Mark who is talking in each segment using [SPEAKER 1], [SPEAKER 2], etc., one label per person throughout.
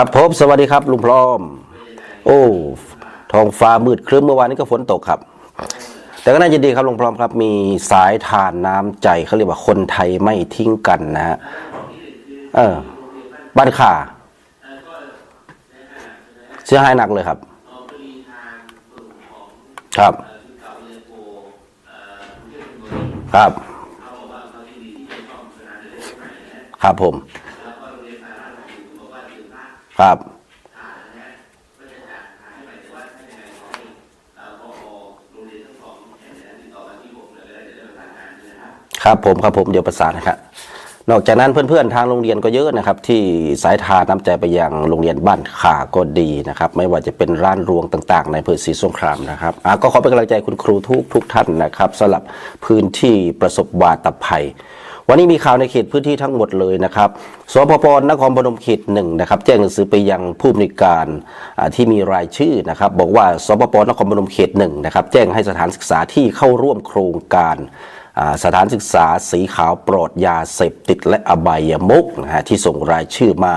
[SPEAKER 1] ครับผมสวัสดีครับลุงพร้อม โอ้ท้องฟ้ามืดครึ้มเมื่อวานนี้ก็ฝนตกครับ แต่ก็น่าจะดีครับลุงพร้อมครับ มีสายทานน้ำใจเขาเรียกว่าคนไทยไม่ทิ้งกันนะฮะเออบ้านข่าเสียหายหนักเลยครับ ครับ ครับ ครับผม ครับ ครับผมครับผมเดี๋ยวประสานนะครับนอกจากนั้นเพื่อนๆทางโรงเรียนก็เยอะนะครับ ที่สายทานน้ำใจไปยังโรงเรียนบ้านขาก็ดีนะครับ ไม่ว่าจะเป็นร้านรวงต่าง ๆ ในอำเภอศรีสงครามนะครับก็ขอเป็นกำลังใจคุณครูทุกทุกท่านนะครับสำหรับพื้นที่ประสบวาตภัย วันนี้มีข่าวในเขตพื้นที่ทั้งหมดเลยนะครับสพปนครพนมเขตหนึ่งนะครับแจ้งหนังสือไปยังผู้อำนวยการที่มีรายชื่อนะครับบอกว่าสพปนครพนมเขตหนึ่งนะครับแจ้งให้สถานศึกษาที่เข้าร่วมโครงการสถานศึกษาสีขาวปลอดยาเสพติดและอบายมุกนะฮะที่ส่งรายชื่อมา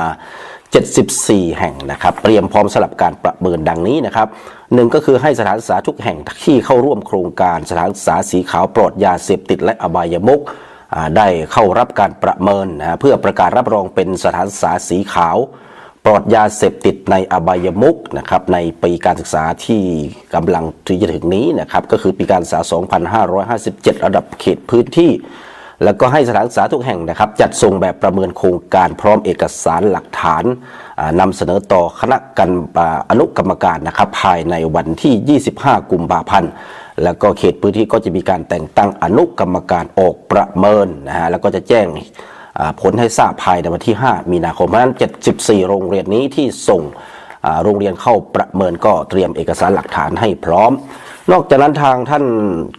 [SPEAKER 1] 74 แห่งนะครับ เตรียมพร้อมสำหรับการประเมินดังนี้นะครับหนึ่งก็คือให้สถานศึกษาทุกแห่งที่เข้าร่วมโครงการสถานศึกษาสีขาวปลอดยาเสพติดและอบายมุก ได้เข้ารับการประเมินนะเพื่อประกาศรับรองเป็นสถานศึกษาสีขาว ปลอดยาเสพติดในอบายมุกนะครับในปีการศึกษาที่กำลังที่จะถึงนี้นะครับก็คือปีการศึกษา 2557 ระดับเขตพื้นที่ แล้วก็ให้สถานศึกษาทุกแห่งนะครับ จัดส่งแบบประเมินโครงการพร้อมเอกสารหลักฐานนำเสนอต่อคณะกรรมอนุกรรมการนะครับภายในวันที่ 25 กุมภาพันธ์ แล้วก็เขตพื้นที่ก็จะมีการแต่งตั้งอนุกรรมการออกประเมินนะฮะแล้วก็จะแจ้งผลให้ทราบภายในวันที่ 5 มีนาคมเพราะฉะนั้น 74 โรงเรียนนี้ที่ส่งโรงเรียนเข้าประเมินก็เตรียมเอกสารหลักฐานให้พร้อม นอกจากนั้นทางท่าน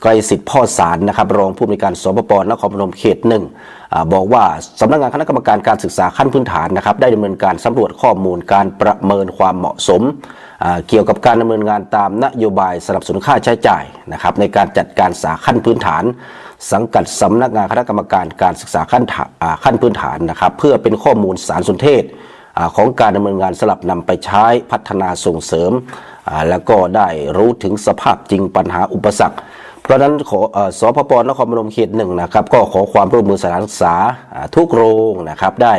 [SPEAKER 1] ไกรสิทธิ์พ่อสารนะครับรองผู้อำนวยการสปปนครพนมเขตหนึ่งอบอกว่าสำนักงานคณะกรรมการการศึกษาขั้นพื้นฐานนะครับได้ดำเนินการสำรวจข้อมูลการประเมินความเหมาะสม เกี่ยวกับการดำเนินงานตามนโยบายสนับสนุนค่าใช้จ่ายนะครับในการจัดการศึกษาขั้นพื้นฐาน สังกัดสำนักงานคณะกรรมการการศึกษาขั้นฐานอ่าขั้นพื้นฐานนะครับเพื่อเป็นข้อมูลสารสนเทศอของการดำเนินงานสลับนำไปใช้พัฒนาส่งเสริม แล้วก็ได้รู้ถึงสภาพจริงปัญหาอุปสรรค เพราะนั้นขออ่อสพปนครพนมเขตหนึ่งนะครับก็ขอความร่วมมือสถานศึกษาทุกโรงนะครับได้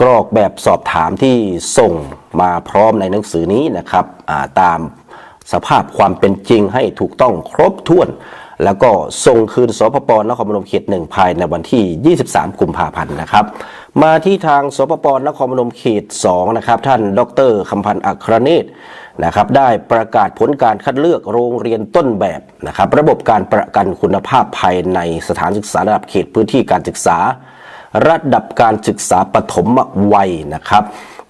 [SPEAKER 1] กรอกแบบสอบถามที่ส่งมาพร้อมในหนังสือนี้นะครับาตามสภาพความเป็นจริงให้ถูกต้องครบถ้วน แล้วก็ส่งคืนสพปนครพนมเขตหนึ่งภายในวันที่ 23 กุมภาพันธ์นะครับ มาที่ทางสปปนครพนมเขต2นะครับท่านดรคำพันธ์อัครเนตรนะครับได้ประกาศผลการคัดเลือกโรงเรียนต้นแบบนะครับระบบการประกันคุณภาพภายในสถานศึกษาระดับเขตพื้นที่การศึกษา ระดับการศึกษาปฐมวัยนะครับ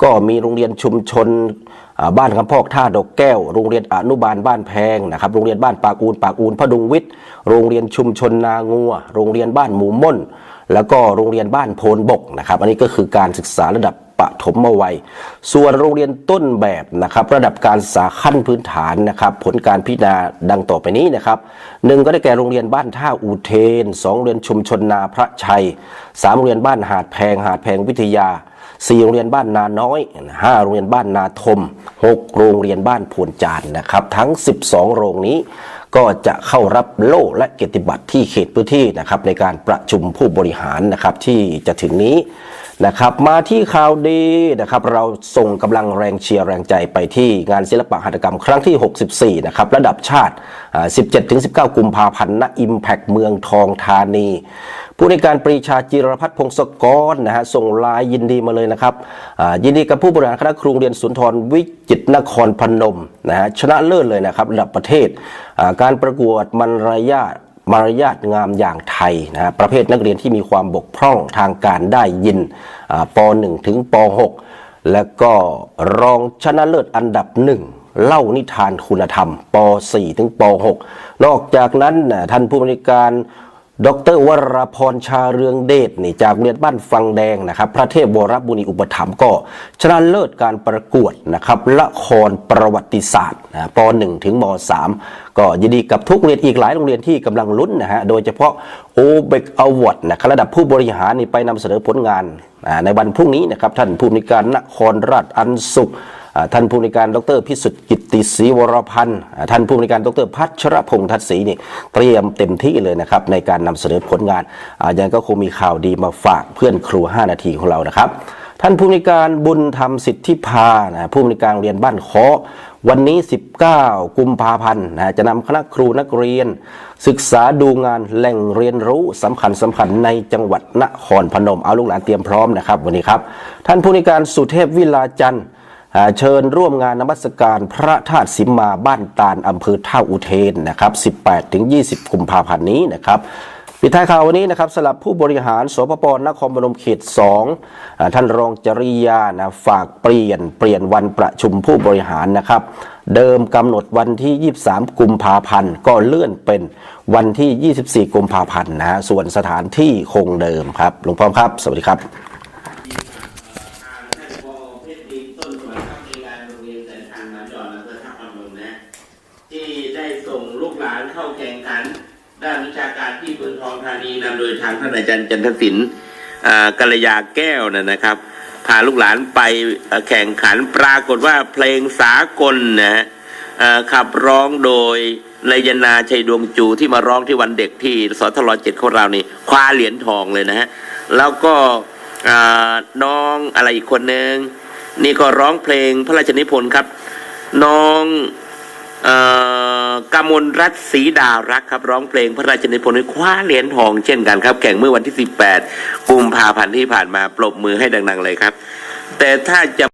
[SPEAKER 1] ก็มีโรงเรียนชุมชนบ้านคำพอกท่าดอกแก้ว โรงเรียนอนุบาลบ้านแพงนะครับ โรงเรียนบ้านปากอูนปากอูนพดุงวิทย์ โรงเรียนชุมชนนางัว โรงเรียนบ้านหมูม่น แล้วก็โรงเรียนบ้านโพนบกนะครับอันนี้ก็คือการศึกษาระดับปฐมวัย ส่วนโรงเรียนต้นแบบนะครับ ระดับการศึกษาขั้นพื้นฐานนะครับ ผลการพิจารณาดังต่อไปนี้นะครับหนึ่งก็ได้แก่โรงเรียนบ้านท่าอูเทนสองโรงเรียนชุมชนนาพระชัยสามโรงเรียนบ้านหาดแพงหาดแพงวิทยาสี่โรงเรียนบ้านนาน้อยห้าโรงเรียนบ้านนาทมหกโรงเรียนบ้านพวนจานนะครับ ทั้ง 12 โรงนี้ ก็จะเข้ารับโล่และเกียรติบัตรที่เขตพื้นที่นะครับในการประชุมผู้บริหารนะครับที่จะถึงนี้นะครับมาที่ข่าวดีนะครับเราส่งกำลังแรงเชียร์แรงใจไปที่งานศิลปะหัตถกรรมครั้งที่ 64 นะครับระดับชาติอ่า17-19 กุมภาพันธ์ณอิมแพกเมืองทองธานี ผู้ในการปรีชาจิรพัฒน์พงศกรนะฮะส่งลายยินดีมาเลยนะครับยินดีกับผู้บริหารคณะครูโรงเรียนสุนทรวิจิตรนครพนมนะฮะชนะเลิศเลยนะครับระดับประเทศ การประกวดมารยาทมารยาทงามอย่างไทยนะฮะประเภทนักเรียนที่มีความบกพร่องทางการได้ยินป .1 ถึงป .6 แล้วก็รองชนะเลิศอันดับหนึ่งเล่านิทานคุณธรรมป .4 ถึงป .6 นอกจากนั้นนะท่านผู้บริการ ดรวรพรชาเรืองเดชนี่จากเรียนบ้านฟังแดงนะครับ พระเทพวรบุญอุปถัมภ์ก็ชนะเลิศการประกวดนะครับละครประวัติศาสตร์นะป .1 ถึงม .3 ก็ยินดีกับทุกโรงเรียนอีกหลายโรงเรียนที่กำลังลุ้นนะฮะโดยเฉพาะโอเบกอวอร์ดนะครับระดับผู้บริหารนี่ไปนำเสนอผลงานในวันพรุ่งนี้นะครับท่านผู้อำนวยการนครราชอันสุข ท่านผู้ในวยการดรพิสุทธิ์กิตติศรีวรพันธ์ท่านผู้ในวยการดรพัชรพงษ์ทัศศรีนี่เตรียมเต็มที่เลยนะครับในการนำเสนอผลงานอยังก็คงมีข่าวดีมาฝากเพื่อนครู 5 นาทีของเรานะครับ ท่านผู้ในวยการบุญธรรมสิทธิพานะผู้ในวยการเรียนบ้านเคาะวันนี้ 19 กุมภาพันธ์นะจะนำคณะครูนักเรียน ศึกษาดูงานแหล่งเรียนรู้สำคัญสำคัญในจังหวัดนครพนม เอาลูกหลานเตรียมพร้อมนะครับ วันนี้ครับ ท่านผู้ในวยการสุเทพวิลาจันทร์ เชิญร่วมงานนมัสการพระธาตุสิมมาบ้านตาลอำเภอท่าอุเทนนะครับ 18ถึง20 กุมภาพันธ์นี้นะครับปิดท้ายข่าววันนี้นะครับสลับผู้บริหารสปปนครพนมเขต2ท่านรองจริยานะฝากเปลี่ยนเปลี่ยนวันประชุมผู้บริหารนะครับ เดิมกำหนดวันที่ 23 กุมภาพันธ์ก็เลื่อนเป็นวันที่ 24 กุมภาพันธ์นะฮะส่วนสถานที่คงเดิมครับหลวงพ่อครับ สวัสดีครับ
[SPEAKER 2] ทางท่านพอเพชรดินต้นสวนครับในการโรงเรียนแสนทางน้ำหยอดอำเภอท่าพนมนะ ที่ได้ ส่งลูกหลานเข้าแข่งขัน ด้านวิชาการที่เมืองทองธานีนำโดยทางท่านอาจารย์จันทศิลป์กัลยาแก้วนะครับ พาลูกหลานไปแข่งขันปรากฏว่าเพลงสากลนะฮะขับร้องโดยนายนาชัยดวงจูที่มาร้องที่วันเด็กที่สทลเจ็ดของเรานี่คว้าเหรียญทองเลยนะฮะแล้วก็น้องอะไรอีกคนนึง นี่ก็ร้องเพลงพระราชนิพนธ์ครับ น้อง กมลรัตศรีดารักครับ ร้องเพลงพระราชนิพนธ์คว้าเหรียญทองเช่นกันครับ แข่งเมื่อวันที่ 18 กุมภาพันธ์ที่ผ่านมาปรบมือให้ดัง ๆ เลยครับ แต่ถ้าจะ